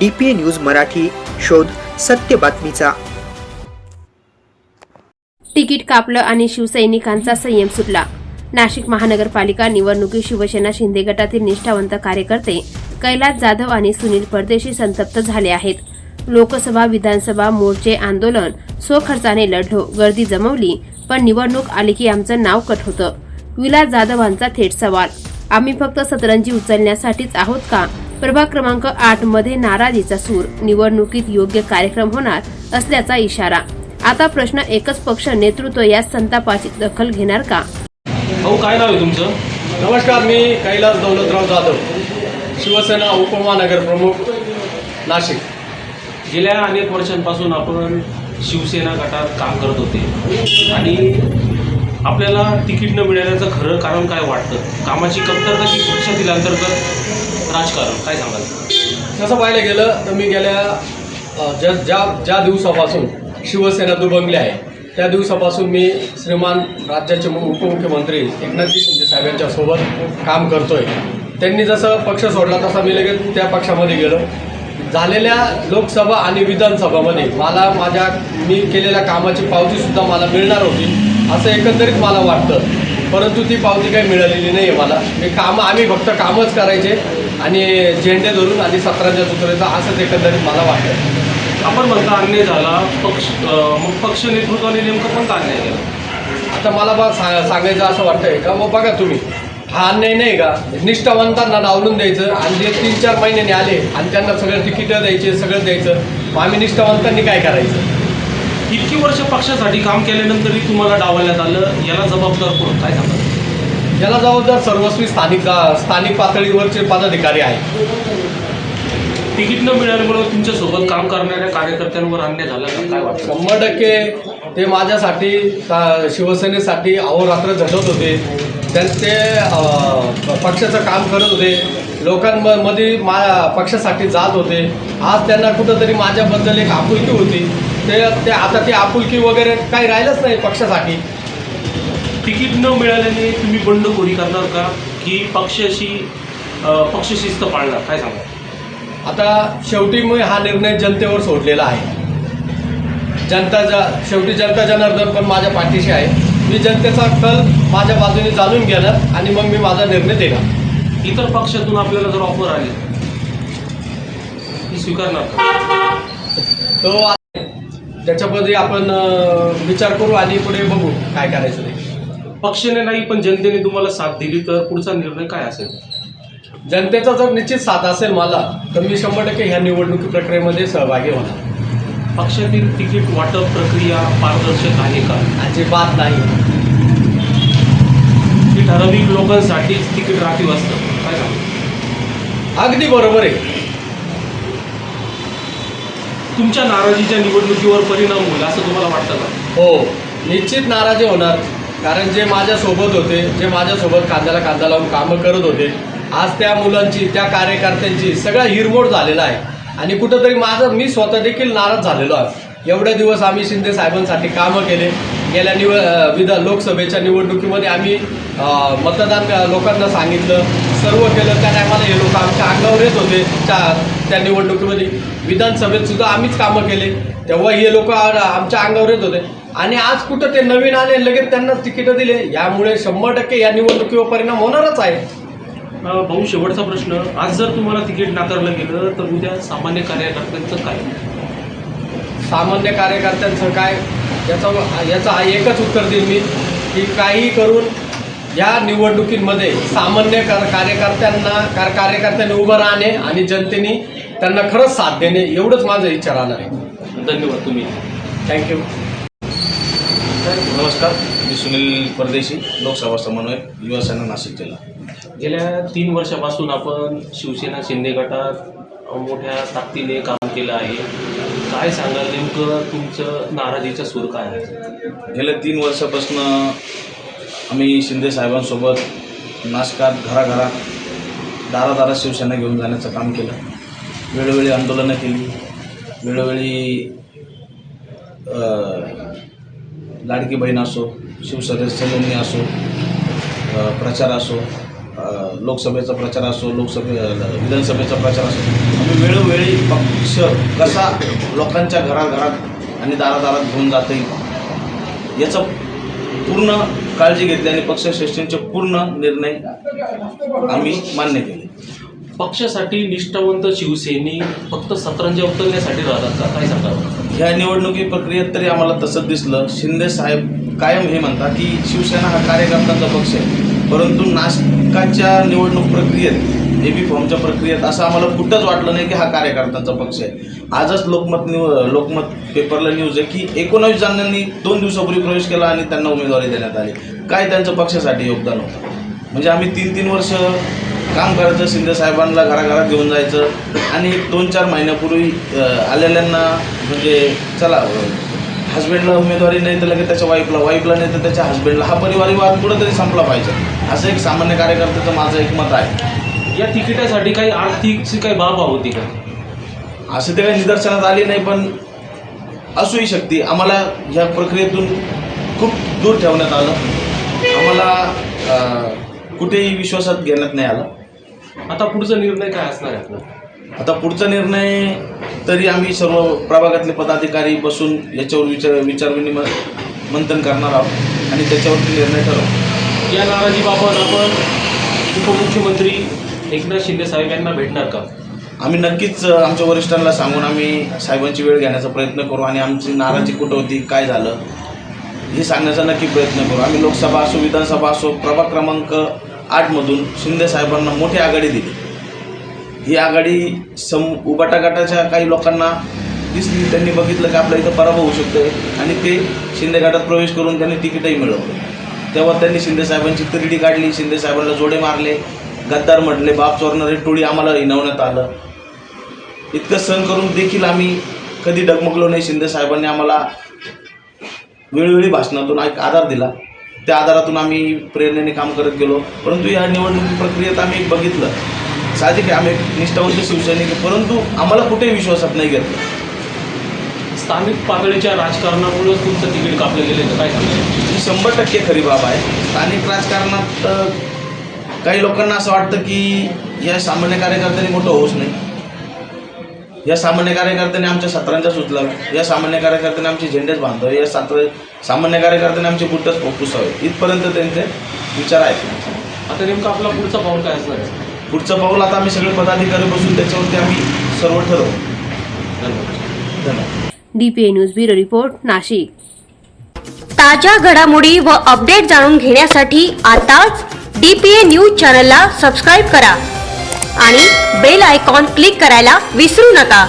D P A news Marathi शोध सत्य बातमीचा. तिकीट कापलं आणि शिवसैनिकांचा संयम सुटला. नाशिक महानगरपालिका निवडणुकीत शिवसेना शिंदे गटातील निष्ठावंत कार्यकर्ते कैलास जाधव आणि सुनील परदेशी संतप्त झाले आहेत. लोकसभा विधानसभा मोर्चे आंदोलन स्वखर्चाने लढलो गर्दी जमवली पण निवडणूक आली की आमचं नाव कट होतं. विलास जाधवांचा थेट सवाल. आम्ही फक्त सतरंजी उचलण्यासाठीच आहोत का? प्रभाग क्रमांक आठमध्ये नाराजीचा सूर. निवडणुकीत योग्य कार्यक्रम होणार असल्याचा इशारा. आता प्रश्न एकच पक्ष नेतृत्व या संतापाची दखल घेणार का? भाऊ काय नाव आहे तुमचं? नमस्कार मी कैलास दौलतराव जाधव. शिवसेना उपमहानगर प्रमुख नाशिक. गेल्या अनेक वर्षांपासून आपण शिवसेना गटात काम करत होते. आणि आपल्याला तिकीट न मिळाल्याचं खरं कारण काय वाटतं? कामाची कमतरता की पक्षातील अंतर्गत राजकारण काय सांगाल? तसं पाहायला गेलं तर मी गेल्या ज्या ज्या ज्या दिवसापासून शिवसेना दुभंगली आहे त्या दिवसापासून मी श्रीमान राज्याचे उपमुख्यमंत्री एकनाथजी शिंदे साहेबांच्या सोबत काम करतोय. त्यांनी जसं पक्ष सोडला तसा मी लगेच त्या पक्षामध्ये गेलो. झालेल्या लोकसभा आणि विधानसभामध्ये मला माझ्या मी केलेल्या कामाची पावतीसुद्धा मला मिळणार होती असं एकंदरीत मला वाटतं. परंतु ती पावती काही मिळालेली नाही आहे मला. मी कामं आम्ही फक्त कामच करायचे आणि झेंडे धरून आणि सतराच्या सुत्रायचं असंच एकंदरीत मला वाटतं. आपण म्हणता अन्याय झाला पक्ष मग पक्ष नेतृत्वाने नेमकं पण का अन्याय केला? आता मला बा सा सांगायचं असं वाटतंय का? मग बघा तुम्ही. हा अन्याय नाही का? निष्ठावंतांना डावलून द्यायचं आणि जे तीन चार महिन्याने आले आणि त्यांना सगळं तिकीटं द्यायचे सगळं द्यायचं मग आम्ही निष्ठावंतांनी काय करायचं? इतकी वर्ष पक्षासाठी काम केल्यानंतरही तुम्हाला डावलण्यात आलं याला जबाबदार कोण? काय सांगाल याला जबाबदार सर्वस्वी स्थानिक स्थानिक पातळीवरचे पदाधिकारी आहेत. तिकीट न मिळाल्यामुळे तुमच्यासोबत काम करणाऱ्या कार्यकर्त्यांवर अन्याय झाला काय वाटतं? शंभर टक्के ते माझ्यासाठी शिवसेनेसाठी अहोरात्र झटत होते. त्यां ते पक्षाचं काम करत होते. लोकांमध्ये मा पक्षासाठी जात होते. आज त्यांना कुठंतरी माझ्याबद्दल एक आपुलकी होती. ते ते आता ती आपुलकी वगैरे काही राहिलंच नाही पक्षासाठी. तिकीट न मिळाल्याने तुम्ही बंडखोरी करणार का? की पक्षाशी पक्षशिस्त पाळणार? काय सांगा आता शेवटी मी हा निर्णय जनतेवर सोडलेला आहे. जनता ज शेवटी जनता जनार्दन पण माझ्या पाठीशी आहे. मी जनतेचा कल माझ्या बाजूने जाणून घेणार आणि मग मी माझा निर्णय देणार. इतर पक्षातून आपल्याला जर ऑफर आली ती स्वीकारणार का? तो त्याच्यामध्ये आपण विचार करू आणि पुढे बघू काय करायचं ते. पक्षाने नाही पण जनतेने तुम्हाला साथ दिली तर पुढचा निर्णय काय असेल? जनतेचा जर निश्चित साथ असेल मला तर मी शंभर टक्के ह्या निवडणुकी प्रक्रियेमध्ये सहभागी होणार. पक्षातील तिकीट वाटप प्रक्रिया पारदर्शक आहे का? अजिबात नाही. ही ठराविक लोकांसाठीच तिकीट राखीव असतं. काय सांगा अगदी बरोबर आहे. तुमच्या नाराजीच्या निवडणुकीवर परिणाम होईल असं तुम्हाला वाटतं का? हो निश्चित नाराजी होणार. कारण जे माझ्यासोबत होते जे माझ्यासोबत कांद्याला कांदा लावून कामं करत होते आज त्या मुलांची त्या कार्यकर्त्यांची सगळा हिरमोड झालेला आहे. आणि कुठंतरी माझं मी स्वतः देखील नाराज झालेलो आहे. एवढे दिवस आम्ही शिंदे साहेबांसाठी कामं केले. गेल्या निव विधान लोकसभेच्या निवडणुकीमध्ये आम्ही मतदान लोकांना सांगितलं. सर्व केलं. त्या टायमाला हे लोक आमच्या अंगावर येत होते. त्या त्या निवडणुकीमध्ये विधानसभेत सुद्धा आम्हीच कामं केले. तेव्हा हे लोक आमच्या अंगावर येत होते. आणि आज कुठं ते नवीन आले लगेच त्यांना तिकीटं दिले. यामुळे शंभर टक्के या निवडणुकीवर परिणाम होणारच आहे. भाऊ शेवटचा प्रश्न. आज जर तुम्हाला तिकीट नाकारलं गेलं तर उद्या सामान्य कार्यकर्त्यांचं काय? सामान्य कार्यकर्त्यांचं काय? याचा याचा एकच उत्तर देईन मी की काही करून या निवडणुकींमध्ये सामान्य कार कार्यकर्त्यांना कार कार्यकर्त्यांनी उभं राहणे आणि जनतेने त्यांना खरंच साथ देणे एवढंच माझं इच्छा राहणार आहे. धन्यवाद तुम्ही. थँक्यू नमस्कार मी सुनील परदेशी लोकसभा समन्वयक युवासेना नाशिक जिल्हा. गेल्या तीन वर्षापासून आपण शिवसेना शिंदे गटात मोठ्या ताकदीने काम केलं आहे. काय सांगाल नेमकं तुमचं नाराजीचा सूर काय आहे? गेल्या तीन वर्षापासून आम्ही शिंदे साहेबांसोबत नाशकात घराघरात दारादारात शिवसेना घेऊन जाण्याचं काम केलं. वेळोवेळी आंदोलनं केली. वेळोवेळी लाडकी बहीण असो शिवसदस्य असो प्रचार असो लोकसभेचा प्रचार असो लोकसभे विधानसभेचा प्रचार असो आम्ही वेळोवेळी पक्ष कसा लोकांच्या घराघरात आणि दारादारात घेऊन जाता येईल याचं पूर्ण काळजी घेतली आणि पक्षश्रेष्ठींचे पूर्ण निर्णय आम्ही मान्य केले. पक्षासाठी निष्ठावंत शिवसैनिक फक्त सतरंजा उतरण्यासाठी राहतात का? काय सांगा ह्या निवडणुकी प्रक्रियेत तरी आम्हाला तसंच दिसलं. शिंदे साहेब कायम हे म्हणतात की शिवसेना हा कार्यकर्त्यांचा पक्ष आहे. परंतु नाशिकाच्या निवडणूक प्रक्रियेत ए बी फॉर्मच्या प्रक्रियेत असं आम्हाला कुठंच वाटलं नाही की हा कार्यकर्त्यांचा पक्ष आहे. आजच लोकमत न्यू लोकमत पेपरला न्यूज आहे की एकोणावीस जणांनी दोन दिवसापूर्वी प्रवेश केला आणि त्यांना उमेदवारी देण्यात आली. काय त्यांचं पक्षासाठी योगदान होतं? म्हणजे आम्ही तीन तीन वर्ष काम करायचं शिंदे साहेबांना घराघरात घेऊन जायचं आणि दोन चार महिन्यापूर्वी आलेल्यांना म्हणजे चला हस्बंडला उमेदवारी नाही तर लगेच त्याच्या वाईफला वाईफला नाही तर त्याच्या हस्बंडला हा परिवारी वाद कुठंतरी संपला पाहिजे. असं एक सामान्य कार्यकर्त्याचं माझं एक मत आहे. या तिकिटासाठी काही आर्थिकची काही बाबा होती का? असं ते काही निदर्शनात आली नाही पण असूही शकते. आम्हाला ह्या प्रक्रियेतून खूप दूर ठेवण्यात आलं. आम्हाला कुठेही विश्वासात घेण्यात नाही आलं. आता पुढचा निर्णय काय असणार आहे आपला? आता पुढचा निर्णय तरी आम्ही सर्व प्रभागातले पदाधिकारी बसून याच्यावर विचार विचारविनिमय मंथन करणार आहोत आणि त्याच्यावरती निर्णय ठरवू. या नाराजीबाबत आपण उपमुख्यमंत्री एकनाथ शिंदे साहेब यांना भेटणार का? आम्ही नक्कीच आमच्या वरिष्ठांना सांगून आम्ही साहेबांची वेळ घेण्याचा प्रयत्न करू आणि आमची नाराजी कुठं होती काय झालं हे सांगण्याचा नक्की प्रयत्न करू. आम्ही लोकसभा असो विधानसभा असो प्रभाग क्रमांक आठमधून शिंदे साहेबांना मोठी आघाडी दिली. ही आघाडी सम उबाटा गटाच्या काही लोकांना दिसली. त्यांनी बघितलं की आपल्या इथं पराभव होऊ शकतोय आणि ते शिंदे गटात प्रवेश करून त्यांनी तिकीटही मिळवलं. तेव्हा त्यांनी शिंदेसाहेबांची तिरडी काढली शिंदेसाहेबांना जोडे मारले. गद्दार म्हटले बाप चोरणारे टोळी आम्हाला हिनवण्यात आलं. इतकं सहन करून देखील आम्ही कधी डगमगलो नाही. शिंदे साहेबांनी आम्हाला वेळोवेळी भाषणातून एक आधार दिला. त्या आधारातून आम्ही प्रेरणेने काम करत गेलो. परंतु या निवडणूक प्रक्रियेत आम्ही बघितलं साहजिक आहे आम्ही एक निष्ठावंत शिवसैनिक आहे, परंतु आम्हाला कुठेही विश्वासात नाही घेतलं स्थानिक पातळीच्या राजकारणामुळेच तुमचं तिकीट कापलं गेलं का काय सांगायचं ही शंभर टक्के खरी बाब आहे. स्थानिक राजकारणात अ, काही लोकांना असं वाटतं की या सामान्य कार्यकर्त्यांनी मोठं होऊच नाही. या सामान्य कार्यकर्त्यांनी आमच्या सत्रांच्या सुचलाव्या या सामान्य कार्यकर्त्यांनी आमचे झेंडेच बांधावे या सात्र सामान्य कार्यकर्त्यांनी आमचे बुटच पुसावे इथपर्यंत त्यांचे विचार आहेत. आता नेमकं आपला पुढचा पाऊल काय असणार आहे? पुढचं पाऊल आता आम्ही सगळे पदाधिकारी बसून त्याच्यावरती आम्ही सर्व ठरवू. धन्यवाद. धन्यवाद D P A news bureau report Nashik. ताज्या घडामोडी व अपडेट जाणून घेण्यासाठी आताच डीपीए न्यूज चॅनलला सबस्क्राईब करा आणि बेल आयकॉन क्लिक करायला विसरू नका.